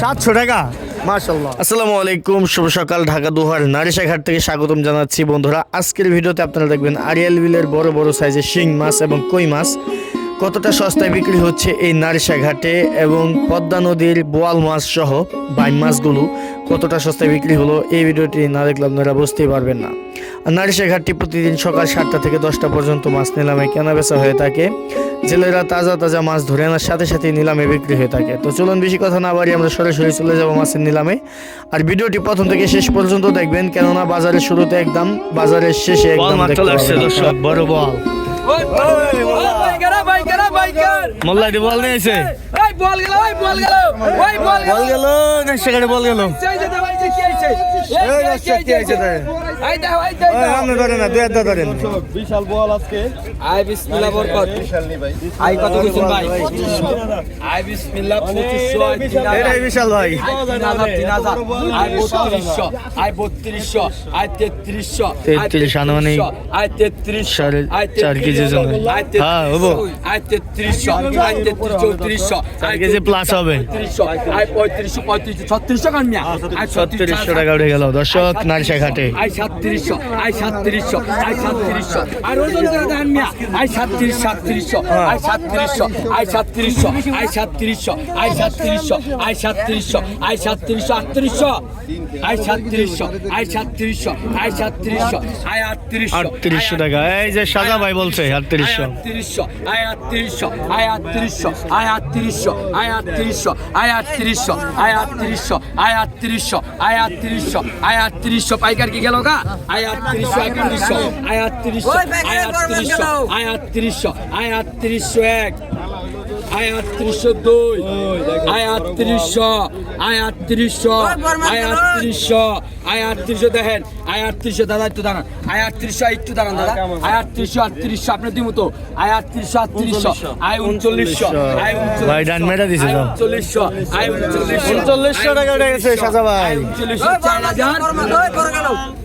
সাতশো টাকা? আসসালামু আলাইকুম শুভ সকাল ঢাকা দুহার নারিশাঘাট থেকে স্বাগতম জানাচ্ছি। বন্ধুরা আজকের ভিডিওতে আপনারা দেখবেন আরিয়াল বিলের বড় বড় সাইজের শিং মাছ এবং কই মাছ। কতটা সস্তায় বিক্রি হচ্ছে এই নারিশাঘাটে এবং পদ্মা নদীর বোয়াল মাছ সহ বাইম মাছগুলো কতটা সস্তায় বিক্রি হলো এই ভিডিওটি না দেখলে আপনারা বুঝতেই পারবেন না। আর নারিশাঘাটটি প্রতিদিন সকাল সাতটা থেকে দশটা পর্যন্ত মাছ নিলামে কেনা বেচা হয়ে থাকে। জেলেরা তাজা তাজা মাছ ধরে আনার সাথে সাথে নিলামে বিক্রি হয়ে থাকে। তো চলুন বেশি কথা না বাড়ি আমরা সরাসরি চলে যাব মাছের নিলামে। আর ভিডিওটি প্রথম থেকে শেষ পর্যন্ত দেখবেন কেননা বাজারের শুরুতে একদম বাজারের শেষে একদম। বড় বল। মোল্লাটি বল নিয়েছে বল গেল ওই বল গেল ওই বল গেল। বল গেল নেক্সট সেকেন্ডে বল গেল। এই যে ভাই কি আইছে এই চার কেজি plus হবে। পঁয়ত্রিশশো আই পঁয়ত্রিশশো পঁয়ত্রিশশো ছত্রিশশো কান মিয়া। ছত্রিশশো টাকা উঠে গেল। দর্শক নারিশা ঘাটে আই সাতত্রিশশো আই সাতত্রিশশো আই সাতত্রিশশো আর ওজন করে দেন মিয়া। আই সাতত্রিশ সাতত্রিশশো আই সাতত্রিশশো আই সাতত্রিশশো আই সাতত্রিশশো আই সাতত্রিশশো আই সাতত্রিশশো আই সাতত্রিশশো আটত্রিশশো। আই সাতত্রিশশো আই সাতত্রিশশো আই সাতত্রিশশো আই আটত্রিশশো আটত্রিশশো টাকা এই যে সাজা ভাই বলছে আটত্রিশশো আটত্রিশশো আই আটত্রিশশো আই আটত্রিশশো আই আটত্রিশশো আই আটত্রিশশো আই আটত্রিশশো আই আটত্রিশশো আই আটত্রিশশো আই আটত্রিশশো আই আটত্রিশশো পাইকার কি গেল গা আই আটত্রিশশো আটত্রিশশো আই আটত্রিশশো আই আটত্রিশশো আই আটত্রিশশো আই আটত্রিশশো এক আয়াত্রিশশো দুই। আয়াত্রিশশো আয়াত্রিশশো আয়াত্রিশশো আয়াত্রিশশো দেখেন আয়াত্রিশশো দাদা একটু দাঁড়ান। আয়াত্রিশশো একটু দাঁড়ান দাদা। আয়াত্রিশশো আটত্রিশশো আপনার দিই মতো আয়াত্রিশশো আটত্রিশশো আয় উনচল্লিশশো আয় উনচল্লিশশো। উনচল্লিশশো আয় উনচল্লিশশো। উনচল্লিশশো টাকা গেছে সাজা ভাই। উনচল্লিশশো চার হাজার।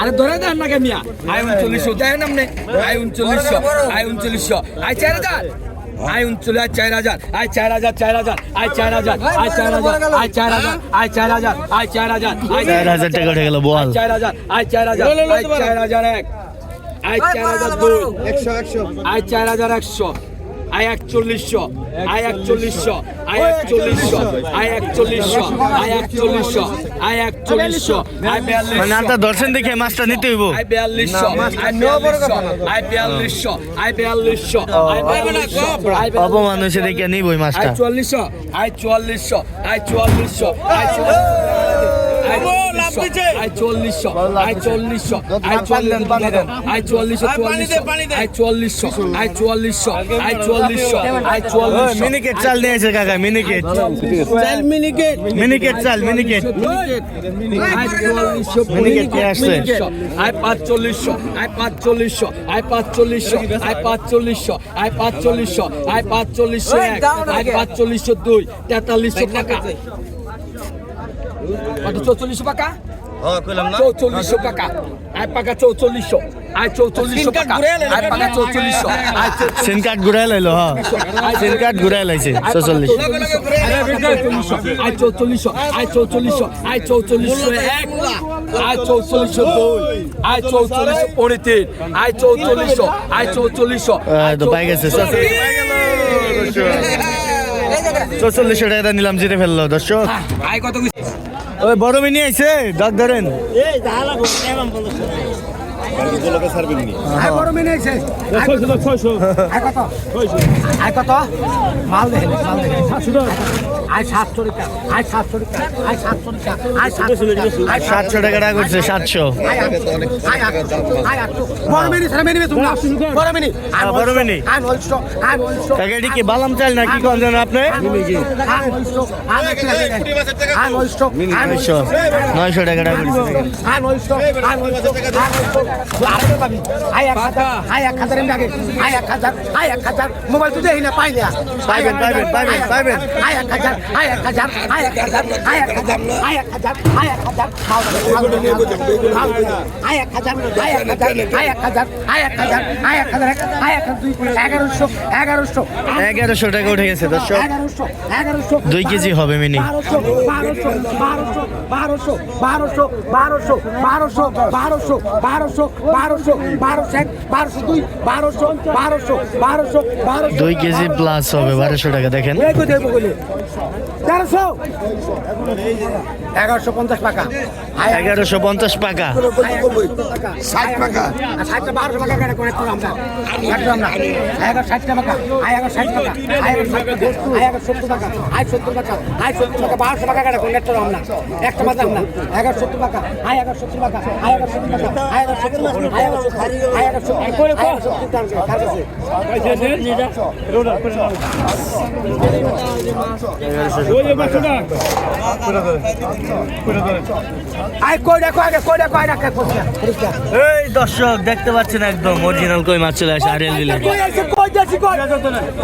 আরে ধরে দেন না কেমিয়া আয় উনচল্লিশশো দেখেন আপনি। আয় উনচল্লিশশো আয় উনচল্লিশশো। আয় চার হাজার। আই উনচল্লিশ চার হাজার আয় চার হাজার চার হাজার আয় চার হাজার আয় চার হাজার আয় চার হাজার আয় চার হাজার আয় চার হাজার আয় চার হাজার টাকা উঠে গেল বল চার হাজার আয় চার হাজার আয় চার হাজার এক আয় চার হাজার দুই আই চার হাজার একশো আয় একচল্লিশশো আয় একচল্লিশশো আয় একচল্লিশশো আয় একচল্লিশশো আয় একচল্লিশশো আয় একচল্লিশশো আয় বিয়াল্লিশ মানে ধরছেন দেখে মাছটা নিতে হইব। আয় বিয়াল্লিশশো আয় বিয়াল্লিশশো আয় বিয়াল্লিশশো। আয় বিয়াল্লিশশো। অপমান হয়েছে দেখে নিবই মাছটা। আয় চুয়াল্লিশশো আয় চুয়াল্লিশশো আয় চুয়াল্লিশশো আয় চুয়াল্লিশশো। আয় চল্লিশশো আয় চল্লিশশো আয় চল্লিশ পানি দেন আয় চল্লিশশো আয় চল্লিশশো আয় চল্লিশশো আয় চল্লিশশো আয় চল্লিশ মিনিকেট চাল নিয়েছে কাকা মিনিকেট। চাল মিনিকেট। মিনিকেট চাল মিনিকেট। আয় চল্লিশশো মিনিকেট কে আসছে। আয় পাঁচচল্লিশশো আয় পাঁচচল্লিশশো আয় পাঁচচল্লিশশো আয় পাঁচচল্লিশশো আয় পাঁচচল্লিশশো আয় পাঁচচল্লিশশো এক আয় পাঁচচল্লিশশো দুই তেতাল্লিশশো টাকা। কত চৌচল্লিশশো টাকা চৌচল্লিশশো টাকা আই পাকা চৌচল্লিশশো। আই চৌচল্লিশশো টাকা আই পাকা। চৌচল্লিশশো। আই সিম কার্ড ঘুরাই লাইলো হ্যাঁ সিম কার্ড ঘুরাই লাইছে ছচল্লিশ আই চৌচল্লিশশো। আই চৌচল্লিশশো। আই চৌচল্লিশশো। এক। আই চৌচল্লিশশো দুই। আই চৌচল্লিশশো তিন আই চৌচল্লিশশো। আই চৌচল্লিশশো। তো পাই গেছে চৌচল্লিশশো। টাকা নিলাম জিতে ফেলল দর্শক। কত বড় মিনি আইছে ডাক ধরেন। বালাম চাল না কি করেন আপনি নয়শো টাকা টাকা এগারোশো টাকা উঠে গেছে দর্শক দুই কেজি হবে মিনি বারোশো বারোশো বারোশো বারোশো বারোশো বারোশো বারোশো বারোশো এক বারোশো দুই বারোশো বারোশো বারোশো বারোশো। দুই কেজি প্লাস হবে বারোশো টাকা দেখেন। তেরোশো। এগারোশো পঞ্চাশ টাকা এগারোশো পঞ্চাশ টাকা ষাট টাকা ষাটটা বারোশো টাকা কেটে করে আমরা এগারো ষাট টাকা আয় এগারো ষাট টাকা আয় এগারো ষাট টাকা আয় এগারো সত্তর টাকা আয় সত্তর টাকা আয় সত্তর টাকা বারোশো টাকা কেটে করে একটু আমরা একটা মাত্র আমরা এগারো সত্তর টাকা আয় এগারো সত্তর টাকা আয় এগারো সত্তর টাকা আয় এগারো সত্তর আয় এগারো সত্তর আয় এগারো সত্তর করে সত্তর টাকা এই দর্শক দেখতে পাচ্ছেন একদম অরিজিনাল কই মাছ চলে আসে আরিয়াল বিলে কই দেশি কই?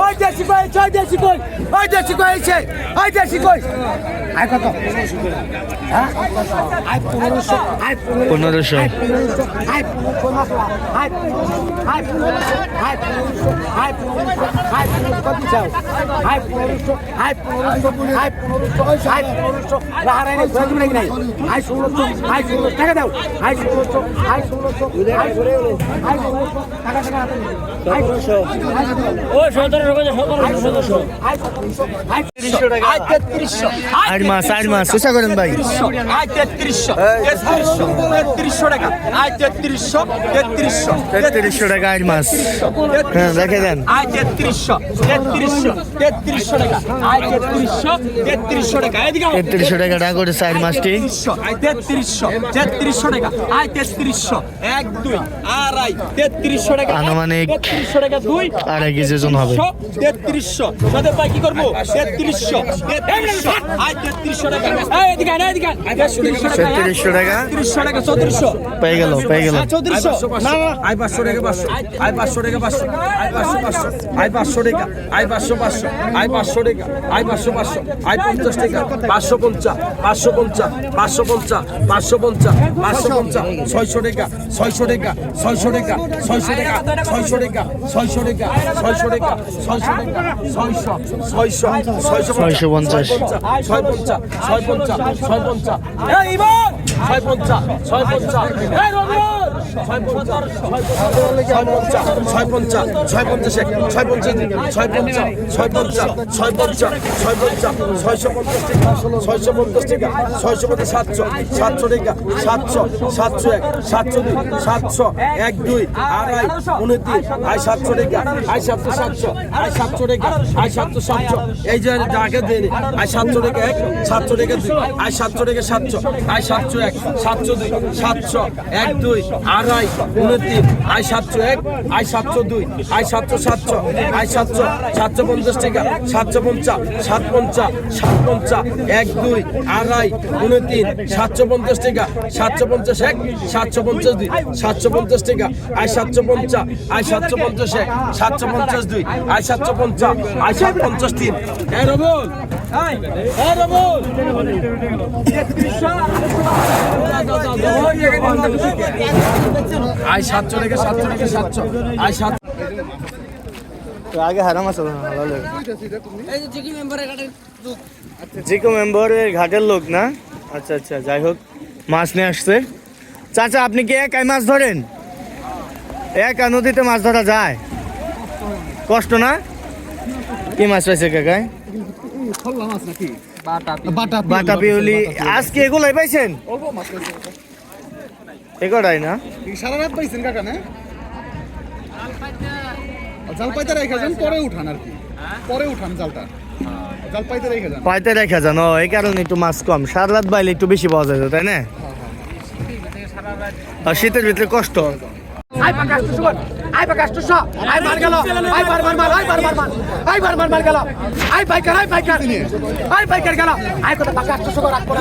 কই দেশি কই কই দেশি কই? কই দেশি কই কই দেশি কই? আয় কত হ্যাঁ আয় পনেরোশো আয় পনেরোশো। আয় পনেরোশো আয় পনেরোশো আয় পনেরোশো আয় পনেরোশো আয় পনেরোশো আয় পনেরোশো কত চাও আয় পনেরোশো আয় পনেরোশো আয় পনেরোশো আয় পনেরোশো রাহারাই নাই ঘোরা তুমি নাই আয় ষোলোশো আয় ষোলোশো টাকা দাও আয় ষোলোশো আয় ষোলোশো আয় ষোলোশো আয় ষোলোশো টাকা টাকা হাতে আয় ষোলোশো ও সতেরোশো সতেরোশো আয় সতেরোশো আয় তিরিশশো আয় তেত্রিশশো আট মাস আট মাস। চেষ্টা করেন ভাই। আয় তেত্রিশশো তেত্রিশশো তেত্রিশশো টাকা আয় তেত্রিশশো তেত্রিশশো তেত্রিশশো টাকা আট মাস। হ্যাঁ দেখে দেন। আয় তেত্রিশশো তেত্রিশশো তেত্রিশশো টাকা আয় তেত্রিশশো তেত্রিশশো টাকা এদিকে। তেত্রিশশো টাকা টাকা করে চার মাসটি তেত্রিশশো আয় তেত্রিশশো তেত্রিশশো টাকা আয় তেত্রিশশো এক দুই আড়াই তেত্রিশশো টাকা আনুমানিক তেত্রিশশো টাকা দুই আড়াই কেজি ওজন হবে। তেত্রিশশো তাদের ভাই কি করব? তেত্রিশশো তেত্রিশশো আয় পেয়ে গেল পেয়ে গেল চৌত্রিশশো। না না। আই পাঁচশো টাকা পাঁচশো। আই পাঁচশো টাকা পাঁচশো। আই পাঁচশো টাকা। আই পাঁচশো পাঁচশো। আই পাঁচশো টাকা। আই পাঁচশো পাঁচশো। আই পঞ্চাশ টাকা। পাঁচশো পঞ্চাশ। পাঁচশো পঞ্চাশ। পাঁচশো পঞ্চাশ। পাঁচশো পঞ্চাশ। পাঁচশো পঞ্চাশ। ছয়শো টাকা। ছয়শো টাকা। ছয়শো টাকা। ছয়শো টাকা। ছয়শো টাকা। ছয়শো টাকা। ছয়শো টাকা। ছয়শো টাকা। ছয়শো। ছয়শো। ছয়শো ছয়শো পঞ্চাশ। ছয় পঞ্চাশ। পঞ্চা ছয় পঞ্চা ছয় পঞ্চা। ছয় পঞ্চা ছয় পঞ্চা। ছয় পঞ্চাশ ছয় পঞ্চাশ এক ছয় পঞ্চাশ দুই ছয় পঞ্চাশ ছয় পঞ্চাশ ছয় পঞ্চাশ ছয় পঞ্চাশ ছয়শো পঞ্চাশ টাকা ছয়শো পঞ্চাশ টাকা ছয়শো পঞ্চাশ সাতশো সাতশো টাকা সাতশো সাতশো এক সাতশো দুই সাতশো এক দুই আড়াই উনত্রিশ আয় সাতশো টাকা আয় সাতশো সাতশো আয় সাতশো টাকা আয় সাতশো সাতশো এই যে ডাকে দেয়নি আয় সাতশো টাকা এক সাতশো টাকা দুই আয় সাতশো টাকা সাতশো আয় সাতশো এক সাতশো দুই সাতশো এক দুই আড়াই উনত্রিশ আয় সাতশো এক আয় সাতশো দুই আয় সাতশো সাতশো আয় সাতশো সাতশো পঞ্চাশ টাকা, সাতশো পঞ্চাশ, সাত পঞ্চাশ সাত পঞ্চাশ, এক, দুই, আড়াই, উনত্রিশ, সাতশো পঞ্চাশ টাকা, সাতশো পঞ্চাশ এক, সাতশো পঞ্চাশ দুই, সাতশো পঞ্চাশ টাকা আয় সাতশো পঞ্চাশ আয় সাতশো পঞ্চাশ এক, সাতশো পঞ্চাশ দুই আয় সাতশো পঞ্চাশ আয় সাত পঞ্চাশ তিন। হ্যাঁ রবুল! হ্যাঁ রবুল! আয় সাতশো টাকা সাতশো টাকা সাতশো। আয় সাত আগে হারাম আছে জিকো মেম্বারের ঘাটের লোক। না? আচ্ছা আচ্ছা যাই হোক মাছ নিয়ে আসছে। চাচা আপনি কি একাই মাছ ধরেন? একা নদীতে মাছ ধরা যায়? কষ্ট না? কি মাছ পাইছে কাকায় বাটা পিউলি। আজকে এগুলাই পাইছেন? এগুলাই না। সারা রাত পাইছেন কাকা না? জাল পাইতে রেখে যান পরে উঠান আর কি। পরে উঠান জালটা। জাল পাইতে রেখে যান। পাইতে রেখা জানো এই কারণে একটু মাছ কম। সারা রাত বাইলে একটু বেশি পাওয়া যায় তাই না? আর শীতের ভিতরে কষ্ট। আই পাকা আসতো সুবন আই পাকা আসতো সব আই মার গেল আই বার বার মার আই বার বার মার আই বার বার মার গেল আই বাইকার আই বাইকার আই বাইকার গেল আই কথা পাকা আসতো সুবন রাখব না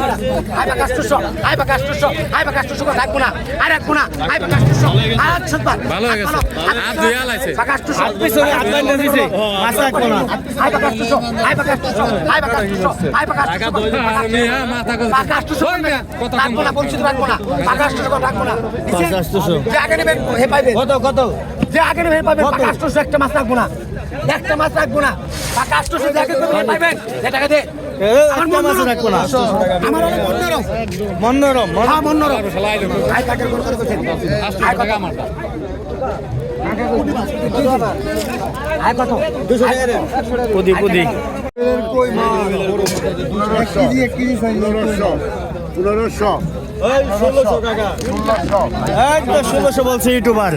আই পাকা আসতো সব আই পাকা আসতো সব আই পাকা আসতো সুবন রাখব না আর রাখব না আই পাকা আসতো সব আর সুবন ভালো হয়ে গেছে আর দুই আল আছে পাকা আসতো সব পিছনে হাত বাইন্ধা দিছে মাথা রাখব না আই পাকা আসতো সব আই পাকা আসতো সব আই পাকা আসতো সব আই পাকা আসতো সব মাথা কথা পাকা আসতো সব কথা রাখব না বলছি রাখব না পাকা আসতো সব রাখব না পাকা আসতো সব জায়গা নেবেন ভে পাইবে কত কত? যে আগের ভে পাবে আষ্টশো একটা মাছ রাখব না। একটা মাছ রাখব না। পাকা আষ্টশো আগে ভে পাইবেন? যে টাকা দে। কেজি 1 কেজি পনেরোশো। ষোলোশো বলছে ইউটিউবার।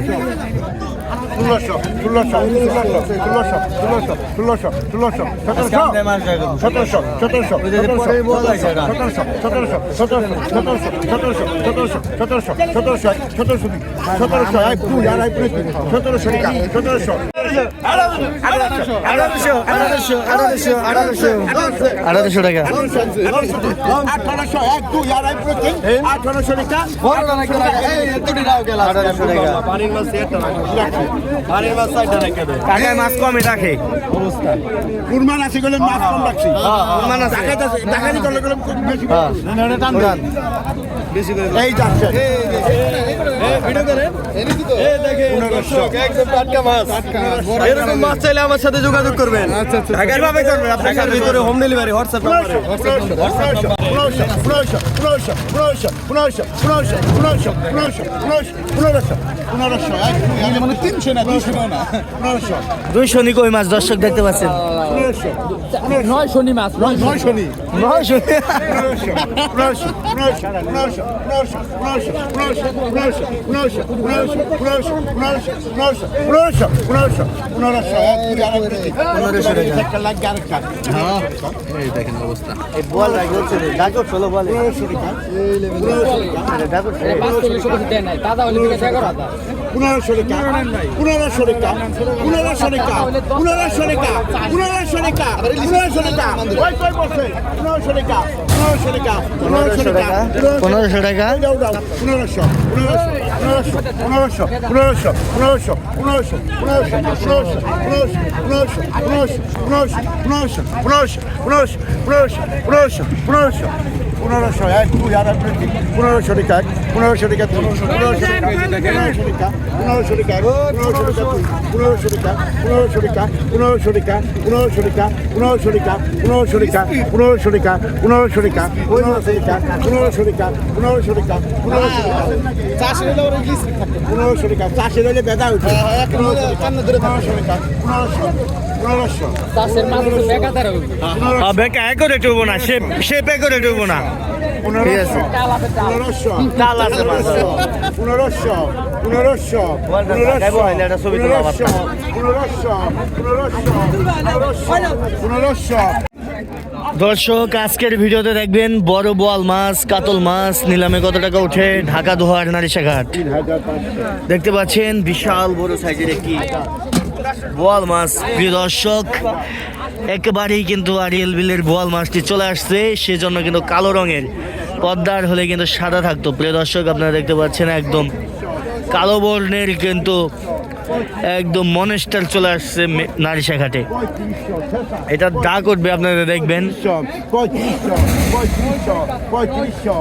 ষোলোশো ষোলোশো ষোলোশো ষোলোশো ষোলোশো ষোলোশো সতেরোশো সতেরোশো সতেরোশো সতেরোশো সতেরোশো সতেরোশো সতেরোশো সতেরোশো সতেরোশো সতেরোশো সতেরোশো সতেরোশো এক দুই আড়াই তিন সতেরোশো টাকা সতেরোশো আঠারোশো আঠারোশো আঠারোশো আঠারোশো আঠারোশো টাকা আঠারোশো এক দুই আড়াই তিন আঠারোশো টাকা আঠারোশো টাকা পানির মাছ সাইডে রেখে দেয়। টাকায় মাছ কমই রাখে। অবস্থা। কুরবান আছে গেলে মাছ কম রাখছি। হ্যাঁ, হ্যাঁ। কুরবান আছে। টাকা দিতে গেলে বেশি টান বেশি করে এই যাচ্ছে। এরকম মাছ চাইলে আমার সাথে যোগাযোগ করবেন ঢাকার ভাবে করবেন ঢাকার ভিতরে হোম ডেলিভারি হোয়াটসঅ্যাপ নাম্বারে মানে তিনশো না দুশো না পনেরোশো দুই শনি কই মাছ দর্শক দেখতে পাচ্ছেন নয় শনি মাছ নয়শো নি নয় শনি দেখেন অবস্থা এই বল হচ্ছে ডাকর ষোলো বল পনেরোশো রেখা পনেরোশো রেখা পনেরোশো রেখা পনেরোশো রেখা পনেরোশো রেখা পনেরোশো রেখা পনেরোশো রেখা পনেরোশো টাকা পনেরোশো টাকা পনেরোশো পনেরোশো পনেরোশো পনেরোশো পনেরোশো পনেরোশো পনেরোশো পনেরোশো পনেরোশো পনেরোশো পনেরোশো পনেরোশো পনেরোশো পনেরোশো পনেরোশো পনেরোশো পনেরোশো এক দুই তিন পনেরোশো টাকা এক পনেরোশো টাকা দুই পনেরোশো টাকা পনেরোশো টাকা পনেরোশো টাকা পনেরোশো টাকা দুই পনেরোশো টাকা পনেরোশো টাকা পনেরোশো টাকা পনেরোশো টাকা পনেরোশো টাকা পনেরোশো টাকা পনেরোশো টাকা পনেরোশো টাকা পনেরোশো টাকা পনেরোশো টাকা পনেরোশো টাকা পনেরোশো টাকা চাষের পনেরোশো টাকা চাষের হলে বেদা উঠে পনেরোশো টাকা পনেরোশো টাকা পনেরোশো হ্যাঁ, দর্শক আজকের ভিডিওতে দেখবেন বড় বোয়াল মাছ কাতল মাছ নিলামে কত টাকা ওঠে ঢাকা দোহার নারিশাঘাট। দেখতে পাচ্ছেন বিশাল বড় সাইজের একটি বোয়াল মাছ। প্রিয় দর্শক, একেবারেই কিন্তু আরিয়েল বিলের বোয়াল মাছটি চলে আসছে, সেজন্য কিন্তু কালো রঙের পদ্মার হলে কিন্তু সাদা থাকতো। প্রিয় দর্শক, আপনারা দেখতে পাচ্ছেন একদম কালো বর্ণের কিন্তু একদম মনেস্টার চলে আসছে মে- নারিশাঘাটে এটা দা করবে আপনারা দেখবেন।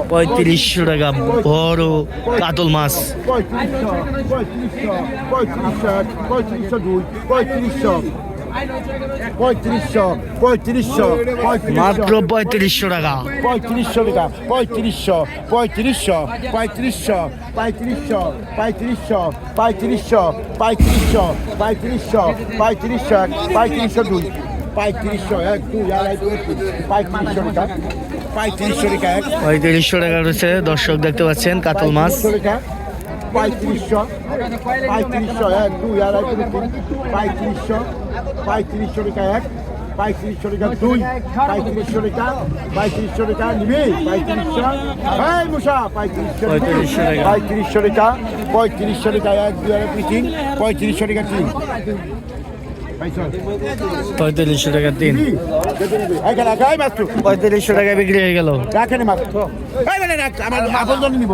পঁয়ত্রিশশো টাকা বড় কাতল মাছ। পঁয়ত্রিশশো পঁয়ত্রিশশো পঁয়ত্রিশশো দুই, পঁয়ত্রিশশো। পঁয়ত্রিশশো পঁয়ত্রিশশো মাত্র পঁয়ত্রিশশো টাকা। পঁয়ত্রিশশো টাকা পঁয়ত্রিশশো পঁয়ত্রিশশো পঁয়ত্রিশশো পঁয়ত্রিশশো পঁয়ত্রিশশো পঁয়ত্রিশশো পঁয়ত্রিশশো পঁয়ত্রিশশো পঁয়ত্রিশশো এক পঁয়ত্রিশশো দুই পঁয়ত্রিশশো এক দুই আড়াই পঁয়ত্রিশশো টাকা পঁয়ত্রিশশো টাকা এক। পঁয়ত্রিশশো টাকা রয়েছে দর্শক দেখতে পাচ্ছেন কাতল মাছ। পঁয়ত্রিশশো পঁয়ত্রিশশো এক দুই আড়াই তিন পঁয়ত্রিশশো পঁয়ত্রিশশো টাকা এক পঁয়ত্রিশশো টাকা দুই পঁয়ত্রিশশো টাকা পঁয়ত্রিশশো টাকা নিবি পঁয়ত্রিশশো এই মুসা পঁয়ত্রিশশো পঁয়ত্রিশশো টাকা। পঁয়ত্রিশশো টাকা এক দুই আর দুই তিন পঁয়ত্রিশশো টাকা তিন। পঁয়তাল্লিশশো টাকা তিন। পঁয়তাল্লিশশো টাকা বিক্রি হয়ে গেল। রাখেন আমার আপন নিব।